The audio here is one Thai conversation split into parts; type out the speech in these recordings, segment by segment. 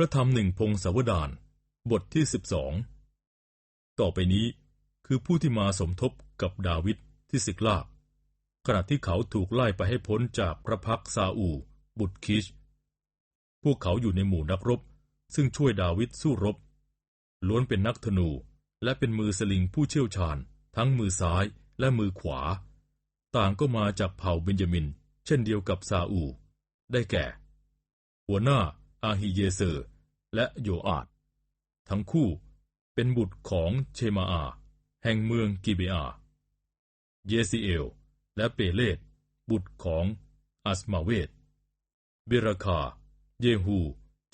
พระธรรมหนึ่งพงศาวดารบทที่สิบสองต่อไปนี้คือผู้ที่มาสมทบกับดาวิดที่สิกลากขณะที่เขาถูกไล่ไปให้พ้นจากพระพักซาอู บุตรคิช พวกเขาอยู่ในหมู่นักรบ ซึ่งช่วยดาวิดสู้รบ ล้วนเป็นนักธนูและเป็นมือสลิงผู้เชี่ยวชาญ ทั้งมือซ้ายและมือขวา ต่างก็มาจากเผ่าเบนจามิน เช่นเดียวกับซาอู ได้แก่ หัวหน้า อาฮิเยเซอร์ และโยอาดทั้งคู่เป็นบุตรของเชมาอา แห่งเมืองกิเบอา เยซีเอล และเปเลตบุตรของอัสมาเวตเบราคา เยฮู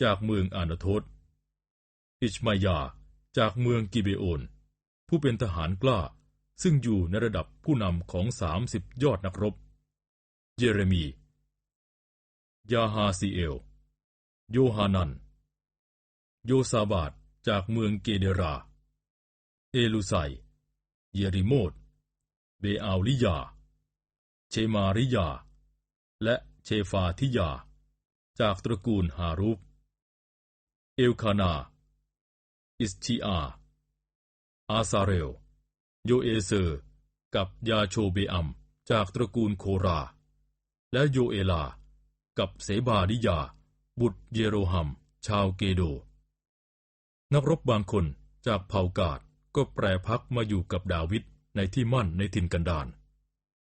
จากเมืองอานาโทษอิชมายาจากเมืองกิเบโอน ผู้เป็นทหารกล้าซึ่งอยู่ในระดับผู้นำของสามสิบยอดนักรบ เยเรมี ยาฮาซีเอล โยฮานัน โยซาบาดจากเมืองเกเดรา เอลูไซ เยริโมดเบอาลิยา เชมาริยา และเชฟาทิยา จากตระกูลฮารุปเอลคานา อิสชีอา อาซาเรล โยเอเซอร์กับยาโชเบอัมจากตระกูลโครา และโยเอลา กับเสบาดิยา บุตรเยโรหัม ชาวเกโด นักรบบางคนจากเผ่ากาดก็แปรพักมาอยู่กับดาวิดในที่มั่นในถิ่นกันดาร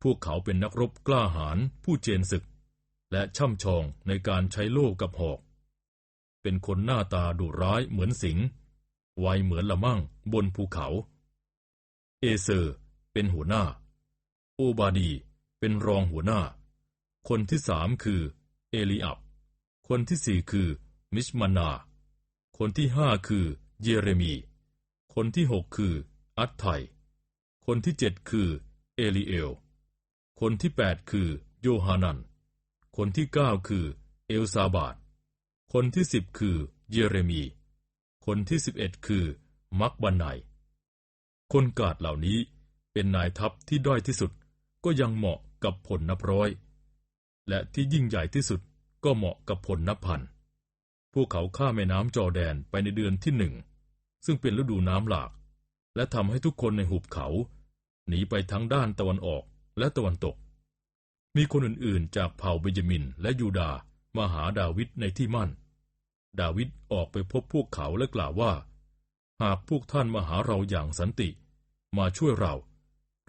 พวกเขาเป็นนักรบกล้าหาญผู้เจนศึก และช่ำชองในการใช้โล่กับหอก เป็นคนหน้าตาดุร้ายเหมือนสิงไวยเหมือนละมั่งบนภูเขา เอเซอร์เป็นหัวหน้า โอบาดีเป็นรองหัวหน้า คนที่สามคือเอลีอับ คนที่สี่คือมิชมานา คนที่ห้าคือเยเรมี คนที่หกคืออัตไทคนที่เจ็ดคือเอลีเอล คนที่แปดคือโยฮานัน คนที่เก้าคือเอลซาบาดคนที่สิบคือเยเรมี คนที่สิบเอ็ดคือมักบันไนคนกาดเหล่านี้เป็นนายทัพที่ด้อยที่สุดก็ยังเหมาะกับผลนับร้อย และที่ยิ่งใหญ่ที่สุด ก็เหมาะกับผลนับพัน พวกเขาข้ามแม่น้ำจอแดนไปในเดือนที่หนึ่ง ซึ่งเป็นฤดูน้ำหลาก และทำให้ทุกคนในหุบเขา หนีไปทั้งด้านตะวันออกและตะวันตก มีคนอื่นๆ จากเผ่าเบนจามินและยูดามาหาดาวิดในที่มั่น ดาวิดออกไปพบพวกเขาและกล่าวว่า หากพวกท่านมาหาเราอย่างสันติ มาช่วยเรา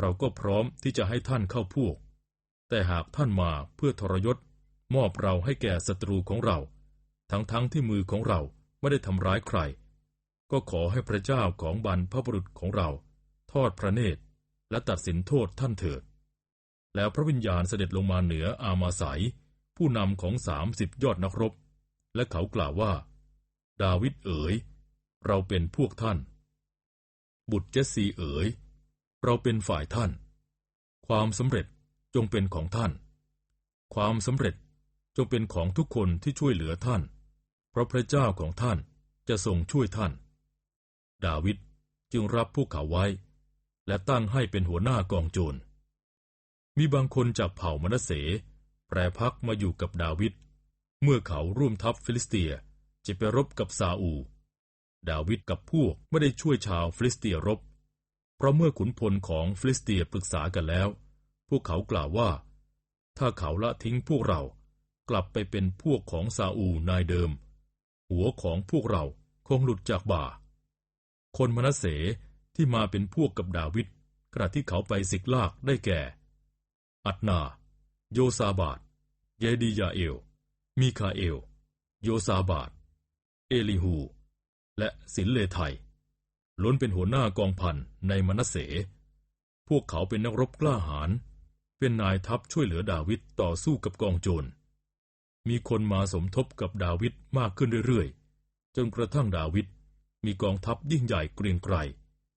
เราก็พร้อมที่จะให้ท่านเข้าพวก แต่หากท่านมาเพื่อทรยศ มอบเราให้แก่ศัตรูของเรา ทั้งๆทที่มือของเราไม่ได้ทำร้ายใคร ก็ขอให้พระเจ้าของบรรพบุรุษของเรา ทอดพระเนตร และตัดสินโทษท่านเถิด แล้วพระวิญญาณเสด็จลงมาเหนืออามาสายผู้นำของสามสิบยอดนักรบ และเขากล่าวว่า ดาวิดเอ๋ย เราเป็นพวกท่าน บุตรเจสซีเอ๋ย เราเป็นฝ่ายท่าน ความสำเร็จจงเป็นของท่าน ความสำเร็จจ งเป็นของทุกคนที่ช่วยเหลือท่าน เพราะพระเจ้าของท่านจะทรงช่วยท่าน ดาวิดจึงรับพวกเขาไว้ และตั้งให้เป็นหัวหน้ากองโจร มีบางคนจากเผ่ามนัสเสแปรพักมาอยู่กับดาวิด เมื่อเขาร่วมทัพฟิลิสเตียจะไปรบกับซาอู ดาวิดกับพวกไม่ได้ช่วยชาวฟิลิสเตียรบ เพราะเมื่อขุนพลของฟิลิสเตียปรึกษากันแล้ว พวกเขากล่าวว่า ถ้าเขาละทิ้งพวกเรา กลับไปเป็นพวกของซาอูนายเดิม หัวของพวกเราคงหลุดจากบ่า คนมนัสเสที่มาเป็นพวกกับดาวิดขณะที่เขาไปสิกลากได้แก่ อัตนา โยซาบาดเยดียาเอล มีคาเอล โยซาบาดเอลิฮู และสินเลไทยล้นเป็นหัวหน้ากองพันในมนัสเส พวกเขาเป็นนักรบกล้าหาญเป็นนายทัพช่วยเหลือดาวิดต่อสู้กับกองโจร มีคนมาสมทบกับดาวิดมากขึ้นเรื่อยๆ จนกระทั่งดาวิดมีกองทัพยิ่งใหญ่เกรียงไกร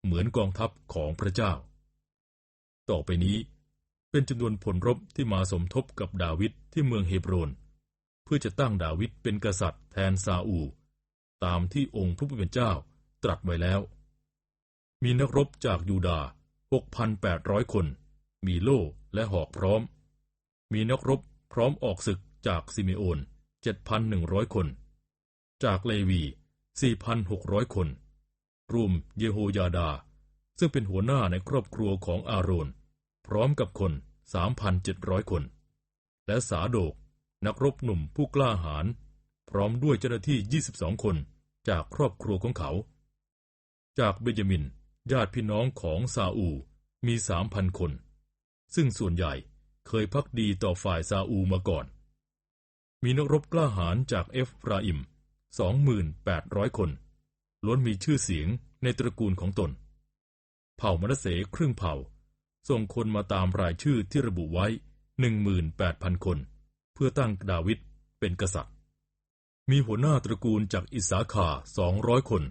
เหมือนกองทัพของพระเจ้า ต่อไปนี้เป็นจำนวนผลรบที่มาสมทบกับดาวิดที่เมืองเฮบรน เพื่อจะตั้งดาวิดเป็นกษัตริย์แทนซาอู ตามที่องค์พระผู้เป็นเจ้าตรัสไว้แล้ว มีนักรบจากยูดาห์6,800 คน มีโล่และหอกพร้อม มีนักรบพร้อมออกศึก จากซิเมโอน 7,100 คน จากเลวี 4,600 คน รวมเยโฮยาดา ซึ่งเป็นหัวหน้าในครอบครัวของอาโรน พร้อมกับคน 3,700 คน และสาโดก นักรบหนุ่มผู้กล้าหาญพร้อมด้วยเจ้าหน้าที่ 22 คนจากครอบครัวของเขา จากเบนจามิน ญาติพี่น้องของซาอูมี 3,000 คน ซึ่งส่วนใหญ่เคยพักดีต่อฝ่ายซาอูมาก่อน มีนักรบกล้าหาญจากเอฟราอิม 28,000 คน ล้วนมีชื่อเสียงในตระกูลของตน เผ่ามนัสเสครึ่งเผ่า ส่งคนมาตามรายชื่อที่ระบุไว้ 18,000 คน เพื่อตั้งดาวิดเป็นกษัตริย์ มีหัวหน้าตระกูลจากอิสาคา 200 คน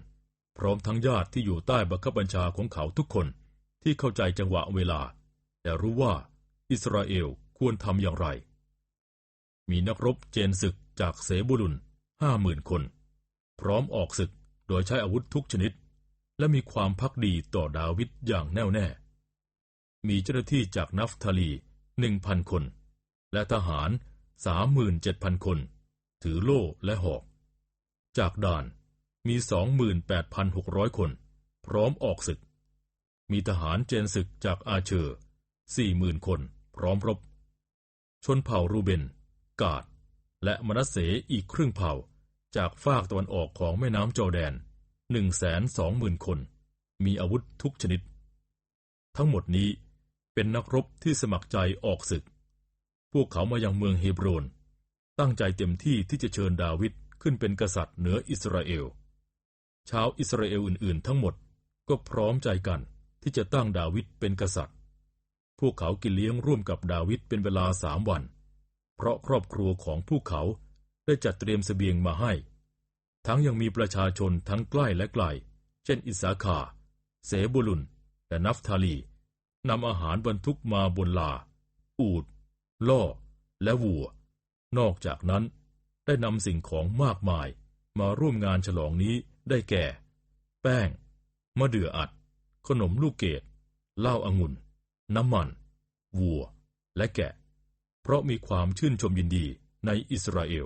พร้อมทั้งญาติที่อยู่ใต้บังคับบัญชาของเขาทุกคนที่เข้าใจจังหวะเวลา แต่รู้ว่าอิสราเอลควรทำอย่างไร มีนักรบเจนศึกจากเสบุลุนห้าหมื่นคน พร้อมออกศึกโดยใช้อาวุธทุกชนิด และมีความพักดีต่อดาวิดอย่างแน่วแน่ มีเจ้าหน้าที่จากนัฟทาลีหนึ่งพันคน และทหารสามหมื่นเจ็ดพันคน ถือโล่และหอก จากด่านมีสองหมื่นแปดพันหกร้อยคน พร้อมออกศึก มีทหารเจนศึกจากอาเชอร์สี่หมื่นคน พร้อมรบ ชนเผ่ารูเบน กาดและมนัสเสอีกครึ่งเผ่า จากฝากตะวันออกของแม่น้ำจอแดนหนึ่งแสนสองหมื่นคน มีอาวุธทุกชนิด ทั้งหมดนี้เป็นนักรบที่สมัครใจออกศึก พวกเขามายังเมืองเฮบรน ตั้งใจเต็มที่ที่จะเชิญดาวิดขึ้นเป็นกษัตริย์เหนืออิสราเอล ชาวอิสราเอลอื่นๆ ทั้งหมดก็พร้อมใจกันที่จะตั้งดาวิดเป็นกษัตริย์ พวกเขากินเลี้ยงร่วมกับดาวิดเป็นเวลาสามวัน ราะครอบครัวของพวกเขาได้จัดเตรียมสเสบียงมาให้ ทั้งยังมีประชาชนทั้งใกล้และไกล เช่นอิสาคา เสบุลุน และนัฟทาลีนำอาหารบรรทุกมาบนลา อูด ล่อ และวัว นอกจากนั้นได้นำสิ่งของมากมายมาร่วมงานฉลองนี้ได้แก่ แป้ง มะเดื่ออัด ขนมลูกเกดเหล้าอางุ่น น้ำมัน วัว และแกะ เพราะมีความชื่นชมยินดีในอิสราเอล